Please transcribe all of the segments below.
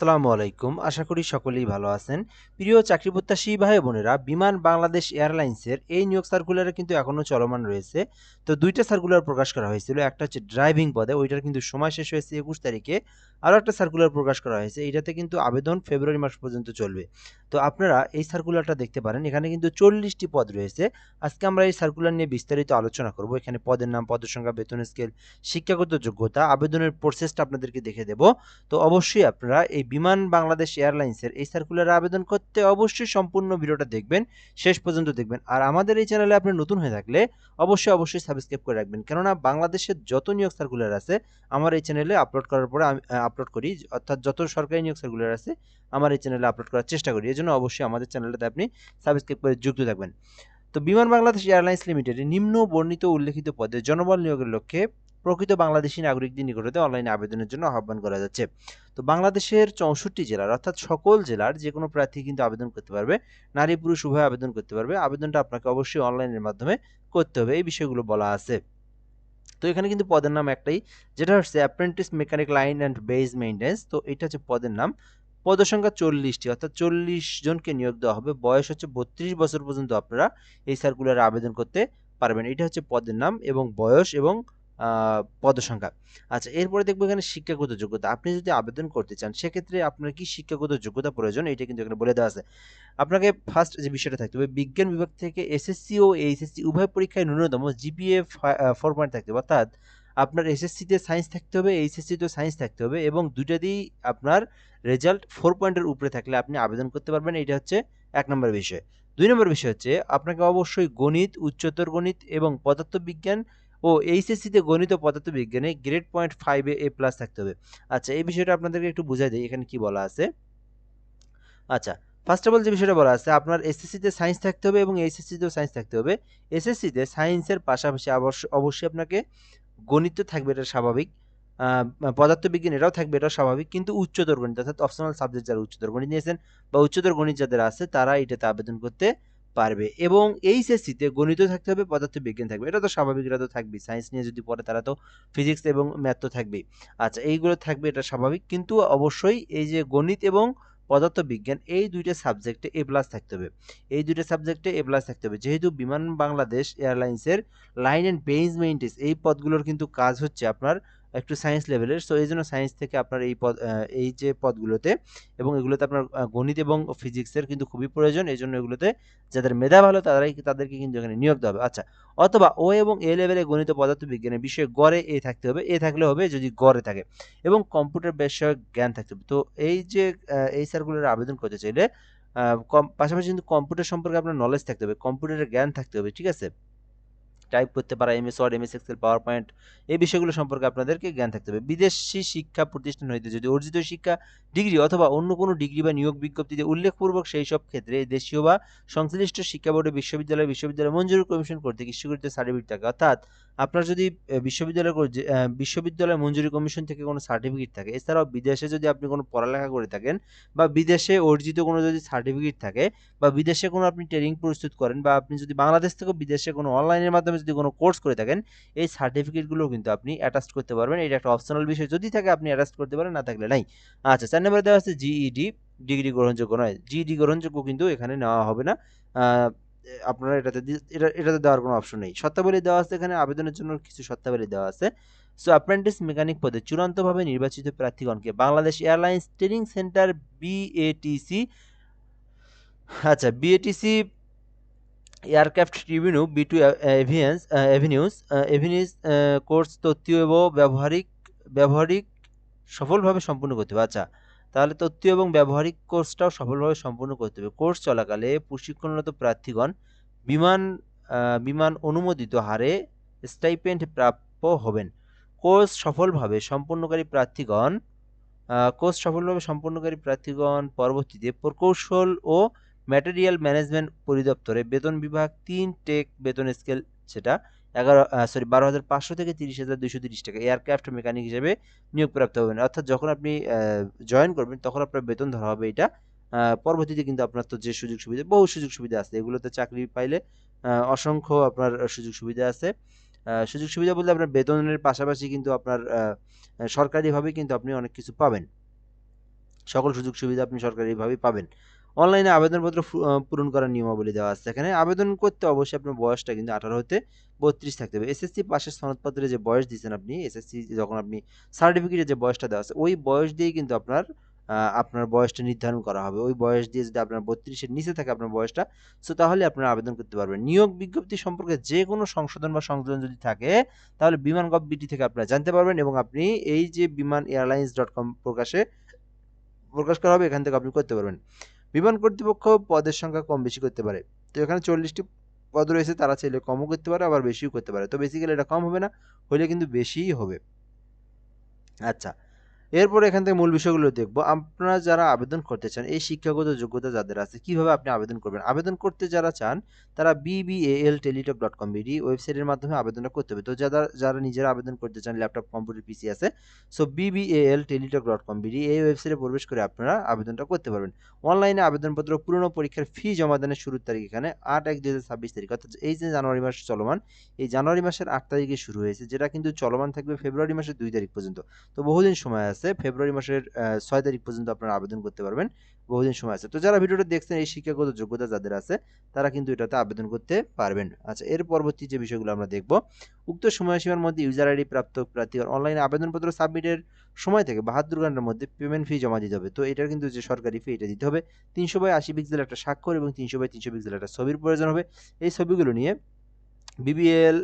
আসসালামু আলাইকুম। আশা করি সকলেই ভালো আছেন। প্রিয় চাকরি প্রত্যাশী ভাই বোনেরা, বিমান বাংলাদেশ এয়ারলাইন্সের এই নিয়োগ সার্কুলারে কিন্তু এখনও চলমান রয়েছে। তো দুইটা সার্কুলার প্রকাশ করা হয়েছিল। একটা হচ্ছে ড্রাইভিং পদে, ওইটার কিন্তু সময় শেষ হয়েছে একুশ তারিখে। আরও একটা সার্কুলার প্রকাশ করা হয়েছে, এটাতে কিন্তু আবেদন ফেব্রুয়ারি মাস পর্যন্ত চলবে। তো আপনারা এই সার্কুলারটা দেখতে পারেন, এখানে কিন্তু চল্লিশটি পদ রয়েছে। আজকে আমরা এই সার্কুলার নিয়ে বিস্তারিত আলোচনা করব। এখানে পদের নাম, পদের সংখ্যা, বেতন স্কেল শিক্ষাগত যোগ্যতা, আবেদনের প্রসেসটা আপনাদেরকে দেখে দেব। তো অবশ্যই আপনারা এই বিমান বাংলাদেশ এয়ারলাইন্সের এই সার্কুলারে আবেদন করতে অবশ্যই সম্পূর্ণ ভিডিওটা দেখবেন, শেষ পর্যন্ত দেখবেন। আর আমাদের এই চ্যানেলে আপনি নতুন হয়ে থাকলে অবশ্যই অবশ্যই সাবস্ক্রাইব করে রাখবেন। কেননা বাংলাদেশের যত নিয়োগ সার্কুলার আছে, আমার এই চ্যানেলে আপলোড করার পরে আমি আপলোড করি অর্থাৎ যত সরকারি নিয়োগ সার্কুলার আছে, আমার এই চ্যানেলে আপলোড করার চেষ্টা করি। এই জন্য অবশ্যই আমাদের চ্যানেলটাতে আপনি সাবস্ক্রাইব করে যুক্ত থাকবেন। তো বিমান বাংলাদেশ এয়ারলাইন্স লিমিটেডে নিম্ন বর্ণিত উল্লেখিত পদে জনবল নিয়োগের লক্ষ্যে প্রকৃত বাংলাদেশি নাগরিকদের নিকটতে অনলাইনে আবেদনের জন্য আহ্বান করা যাচ্ছে। তো বাংলাদেশের চৌষট্টি জেলার, অর্থাৎ সকল জেলার যে কোনো প্রার্থী কিন্তু আবেদন করতে পারবে, নারী পুরুষ উভয় আবেদন করতে পারবে। আবেদনটা আপনাকে অবশ্যই অনলাইনের মাধ্যমে করতে হবে, এই বিষয়গুলো বলা আছে। তো এখানে কিন্তু পদের নাম একটাই, যেটা হচ্ছে apprentice mechanic line and base maintenance তো এটা হচ্ছে পদের নাম। পদের সংখ্যা চল্লিশটি, অর্থাৎ চল্লিশ জনকে নিয়োগ দেওয়া হবে। বয়স হচ্ছে বত্রিশ বছর পর্যন্ত আপনারা এই সার্কুলারে আবেদন করতে পারবেন। এটা হচ্ছে পদের নাম এবং বয়স এবং পদসংখ্যা। আচ্ছা এরপরে দেখব এখানে শিক্ষাগত যোগ্যতা। আপনি যদি আবেদন করতে চান, সেক্ষেত্রে আপনার কি শিক্ষাগত যোগ্যতা প্রয়োজন? এটা কিন্তু এখানে বলে দেওয়া আছে। আপনাকে ফার্স্ট যে বিষয়টা থাকতে হবে, বিজ্ঞান বিভাগ থেকে এসএসসি ও এইচএসসি উভয় পরীক্ষায় ন্যূনতম জিপিএ ফোর পয়েন্ট থাকতে হবে। অর্থাৎ আপনার এসএসসিতে সায়েন্স থাকতে হবে এইচএসসিতেও সায়েন্স থাকতে হবে এবং দুইটাতেই আপনার রেজাল্ট ফোর পয়েন্টের উপরে থাকলে আপনি আবেদন করতে পারবেন। এটা হচ্ছে এক নম্বর বিষয়। দুই নম্বর বিষয় হচ্ছে, আপনাকে অবশ্যই গণিত, উচ্চতর গণিত এবং পদার্থবিজ্ঞান ও এইচএসসিতে গণিত পদার্থবিজ্ঞানে গ্রেড পয়েন্ট ফাইভে এ প্লাস থাকতে হবে। আচ্ছা এই বিষয়টা আপনাদেরকে একটু বুঝাই দিই, এখানে কি বলা আছে? আচ্ছা ফার্স্ট অফ অল যে বিষয়টা বলা আছে, আপনার এসএসসিতে সায়েন্স থাকতে হবে এবং এইচএসসিতেও সায়েন্স থাকতে হবে। এসএসসিতে সায়েন্সের পাশাপাশি অবশ্যই আপনাকে গণিত থাকবে, এটা স্বাভাবিক। পদার্থবিজ্ঞান এটাও থাকবে, এটাও স্বাভাবিক। কিন্তু উচ্চতর গণিত, অর্থাৎ অপশনাল সাবজেক্ট যারা উচ্চতর গণিত নিয়েছেন বা উচ্চতর গণিত যাদের আছে, তারা এটাতে আবেদন করতে পারবে। এবং এইচএসসিতে গণিত থাকতে হবে, পদার্থবিজ্ঞান থাকবে। এটা তো স্বাভাবিক, এটা তো থাকবেই। সায়েন্স নিয়ে যদি পড়ে তারা তো ফিজিক্স এবং ম্যাথ তো থাকবেই। আচ্ছা এইগুলো থাকবে, এটা স্বাভাবিক। কিন্তু অবশ্যই এই যে গণিত এবং পদার্থবিজ্ঞান, এই দুইটা সাবজেক্টে এ প্লাস থাকতে হবে। এই দুইটা সাবজেক্টে এ প্লাস থাকতে হবে। যেহেতু বিমান বাংলাদেশ এয়ারলাইন্সের লাইন অ্যান্ড বেঞ্চ মেইনটেন্স এই পদগুলোর কিন্তু কাজ হচ্ছে আপনার একটু সায়েন্স লেভেলের সো এই জন্য সায়েন্স থেকে আপনার এই পদ এই যে পদগুলোতে এবং এগুলোতে আপনার গণিত এবং ফিজিক্সের কিন্তু খুবই প্রয়োজন। এই জন্য এগুলোতে যাদের মেধা ভালো, তারাই তাদেরকে কিন্তু এখানে নিয়োগ দেওয়া হবে। আচ্ছা অথবা ও এবং এ লেভেলে গণিত পদার্থ বিজ্ঞানের বিষয়ে গড়ে এ থাকতে হবে। এ থাকলে হবে যদি গড়ে থাকে এবং কম্পিউটার বিষয়ক জ্ঞান থাকতে হবে। তো এই যে এই স্যারগুলোর আবেদন করতে চাইলে পাশাপাশি কিন্তু কম্পিউটার সম্পর্কে আপনার নলেজ থাকতে হবে। কম্পিউটারের জ্ঞান থাকতে হবে, ঠিক আছে? টাইপ করতে পারা MS Word MS Excel PowerPoint এই বিষয়গুলো সম্পর্কে আপনাদেরকে জ্ঞান থাকতে হবে। বিদেশি শিক্ষা প্রতিষ্ঠান হইতে যদি অর্জিত শিক্ষা, ডিগ্রি অথবা অন্য কোনো ডিগ্রি বা নিয়োগ বিজ্ঞপ্তিতে উল্লেখপূর্বক সেই সব ক্ষেত্রে দেশীয় বা সংশ্লিষ্ট শিক্ষা বোর্ডে বিশ্ববিদ্যালয় বিশ্ববিদ্যালয় মঞ্জুরি কমিশন কর্তৃক ইস্যুকৃত সার্টিফিকেট থাকে। অর্থাৎ আপনার যদি বিশ্ববিদ্যালয় বিশ্ববিদ্যালয় মঞ্জুরি কমিশন থেকে কোনো সার্টিফিকেট থাকে, এছাড়াও বিদেশে যদি আপনি কোনো পড়ালেখা করে থাকেন বা বিদেশে অর্জিত কোনো যদি সার্টিফিকেট থাকে বা বিদেশে কোনো আপনি ট্রেনিং প্রস্তুত করেন বা আপনি যদি বাংলাদেশ থেকে বিদেশে কোনো অনলাইনের মাধ্যমে যদি কোনো কোর্স করে থাকেন, এই সার্টিফিকেটগুলো কিন্তু আপনি অ্যাটাচ করতে পারবেন। এটা একটা অপশনাল বিষয়। যদি থাকে, আপনি অ্যাটাচ করতে পারেন, না থাকলে নাই। আচ্ছা চার নম্বরে দেওয়া আছে জিইডি ডিগ্রি গ্রহণযোগ্য নয়। জিইডি গ্রহণযোগ্য কিন্তু এখানে নেওয়া হবে না। আপনারা এটাতে এটা, এটাতে দেওয়ার কোনো অপশন নেই। শর্তাবলী দেওয়া আছে এখানে, আবেদনের জন্য কিছু শর্তাবলী দেওয়া আছে। সো অ্যাপ্রেন্টিস মেকানিক পদে চূড়ান্তভাবে নির্বাচিত প্রার্থীগণকে Bangladesh Airlines Training Centre BATC আচ্ছা BATC aircraft ট্রিবিউনু, B two avionics avionics avionics course তত্ত্বীয় এবং ব্যবহারিক ব্যবহারিক সফলভাবে সম্পূর্ণ করতে হবে। আচ্ছা তাহলে তথ্য এবং ব্যবহারিক কোর্সটাও সফলভাবে সম্পূর্ণ করতে হবে। কোর্স চলাকালে প্রশিক্ষণরত প্রার্থীগণ বিমান বিমান অনুমোদিত হারে স্টাইপেন্ড প্রাপ্য হবেন। কোর্স সফলভাবে সম্পূর্ণকারী প্রার্থীগণ কোর্স সফলভাবে সম্পূর্ণকারী প্রার্থীগণ পরবর্তীতে প্রকৌশল ও ম্যাটেরিয়াল ম্যানেজমেন্ট পরিদপ্তরে বেতন বিভাগ তিন টেক বেতন স্কেল সেটা এগারো সরি বারো হাজার পাঁচশো থেকে তিরিশ হাজার দুশো তিরিশ টাকা। এয়ারক্রাফট মেকানিক হিসেবে নিয়োগপ্রাপ্ত হবেন। অর্থাৎ যখন আপনি জয়েন করবেন, তখন আপনার বেতন ধরা হবে এটা পরবর্তীতে কিন্তু আপনার তো যে সুযোগ সুবিধা, বহু সুযোগ সুবিধা আছে। এগুলোতে চাকরি পাইলে অসংখ্য আপনার সুযোগ সুবিধা আছে। সুযোগ সুবিধা বলতে আপনার বেতনের পাশাপাশি কিন্তু আপনার সরকারিভাবে কিন্তু আপনি অনেক কিছু পাবেন। সকল সুযোগ সুবিধা আপনি সরকারিভাবেই পাবেন। অনলাইনে আবেদনপত্র পূরণ করার নিয়মাবলী দেওয়া আছে। এখানে আবেদন করতে অবশ্যই আপনার বয়সটা কিন্তু আঠারো হতে বত্রিশ থাকতে হবে। এসএসসি পাশের সনদপত্রে যে বয়স দিয়েছেন আপনি এসএসসি যখন আপনি সার্টিফিকেটে যে বয়সটা দেওয়া আছে, ওই বয়স দিয়েই কিন্তু আপনার আপনার বয়সটা নির্ধারণ করা হবে। ওই বয়স দিয়ে যদি আপনার বত্রিশের নিচে থাকে আপনার বয়সটা, সো তাহলে আপনারা আবেদন করতে পারবেন। নিয়োগ বিজ্ঞপ্তি সম্পর্কে যে কোনো সংশোধন বা সংযোজন যদি থাকে, তাহলে বিমান গভ বিটি থেকে আপনারা জানতে পারবেন এবং আপনি এই যে বিমান এয়ারলাইন্স ডট কম প্রকাশে প্রকাশ করা হবে, এখান থেকে আপনি করতে পারবেন। বিমান কর্তৃপক্ষ পদের সংখ্যা কম বেশি করতে পারে। তো এখানে চল্লিশটি পদ রয়েছে, তারা চাইলে কমও করতে পারে, আবার বেশিও করতে পারে। তো বেসিক্যালি এটা কম হবে না, হলে কিন্তু বেশিই হবে। আচ্ছা এরপর এখান থেকে মূল বিষয়গুলো দেখব। আপনারা যারা আবেদন করতে চান, এই শিক্ষাগত যোগ্যতা যাদের আছে, কীভাবে আপনি আবেদন করবেন? আবেদন করতে যারা চান, তারা BBL Teletalk dot com BD ওয়েবসাইটের মাধ্যমে আবেদনটা করতে হবে। তো যারা যারা নিজেরা আবেদন করতে চান, ল্যাপটপ, কম্পিউটার পিসি আছে so BBL Teletalk dot com BD এই ওয়েবসাইটে প্রবেশ করে আপনারা আবেদনটা করতে পারবেন। অনলাইনে আবেদনপত্র, পুরনো পরীক্ষার ফি জমা দানের শুরুর তারিখ এখানে আট এক দুই তারিখ, অর্থাৎ এই যে জানুয়ারি মাস চলমান, এই জানুয়ারি মাসের আট তারিখে শুরু হয়েছে, যেটা কিন্তু চলমান থাকবে ফেব্রুয়ারি মাসের দুই তারিখ পর্যন্ত। তো বহুদিন সময় আছে। ফেব্রুয়ারি মাসের ছয় তারিখ পর্যন্ত আপনারা আবেদন করতে পারবেন। বহুদিন সময় আছে। তো যারা ভিডিওটা দেখছেন, এই শিক্ষাগত যোগ্যতা যাদের আছে, তারা কিন্তু এটাতে আবেদন করতে পারবেন। আচ্ছা এর পরবর্তী যে বিষয়গুলো আমরা দেখব, উক্ত সময়সীমার মধ্যে ইউজার আইডি প্রাপ্ত প্রার্থী অনলাইনে আবেদনপত্র সাবমিটের সময় থেকে বাহাত্তর ঘণ্টার মধ্যে পেমেন্ট ফি জমা দিতে হবে। তো এটার কিন্তু যে সরকারি ফি এটা দিতে হবে। তিনশো বাই আশি পিক্সেল একটা স্বাক্ষর এবং তিনশো বাই তিনশো পিক্সেল একটা ছবির প্রয়োজন হবে। এই ছবিগুলো নিয়ে বিবিএল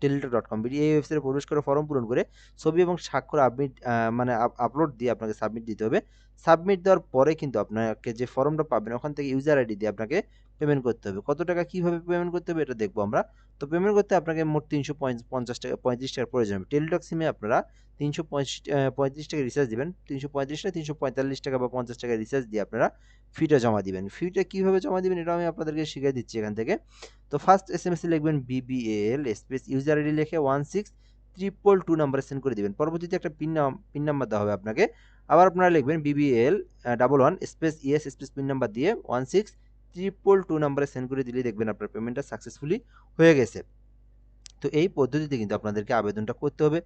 টেলিটক ডট কম এই ওয়েবসাইটে প্রবেশ করে ফর্ম পূরণ করে ছবি এবং স্বাক্ষর আপমিট মানে আপলোড দিয়ে আপনাকে সাবমিট দিতে হবে। সাবমিট দেওয়ার পরে কিন্তু আপনাকে যে ফর্মটা পাবেন, ওখান থেকে ইউজার আইডি দিয়ে আপনাকে পেমেন্ট করতে হবে। কত টাকা কীভাবে পেমেন্ট করতে হবে এটা দেখব আমরা। তো পেমেন্ট করতে আপনাকে মোট তিনশো পঞ্চাশ টাকা, পঁয়ত্রিশ টাকার প্রয়োজন হবে। টেলিটক সিমে আপনারা তিনশো পঁয়ত্রিশ টাকা রিচার্জ দেবেন। তিনশো পঁয়ত্রিশ না তিনশো পঁয়তাল্লিশ টাকা বা পঞ্চাশ টাকা রিচার্জ দিয়ে আপনারা ফিটা জমা দিবেন। ফিটা কীভাবে জমা দিবেন এটা আমি আপনাদেরকে শিখিয়ে দিচ্ছি এখান থেকে। তো ফার্স্ট এস এম এস লিখবেন বিবিএল স্পেস ইউজার আইডি লিখে ওয়ান সিক্স ট্রিপল টু নাম্বারে সেন্ড করে দিবেন। পরবর্তীতে একটা পিন নাম পিন নাম্বার দেওয়া হবে আপনাকে। আবার আপনারা লিখবেন BBL double one space yes space PIN number দিয়ে ওয়ান সিক্স ট্রিপল টু নাম্বারে সেন্ড করে দিলেই দেখবেন আপনার পেমেন্টটা সাকসেসফুলি হয়ে গেছে। তো এই পদ্ধতিতে কিন্তু আপনাদেরকে আবেদনটা করতে হবে।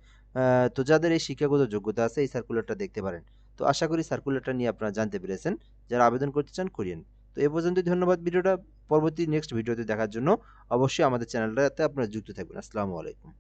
তো যাদের এই শিক্ষাগত যোগ্যতা আছে, এই সার্কুলারটা দেখতে পারেন। তো আশা করি সার্কুলারটা নিয়ে আপনারা জানতে পেরেছেন। যারা আবেদন করতে চান, করিয়েন। তো এ পর্যন্ত ধন্যবাদ ভিডিওটা। পরবর্তী নেক্সট ভিডিওতে দেখার জন্য অবশ্যই আমাদের চ্যানেলটাতে আপনারা যুক্ত থাকবেন। আসসালামু আলাইকুম।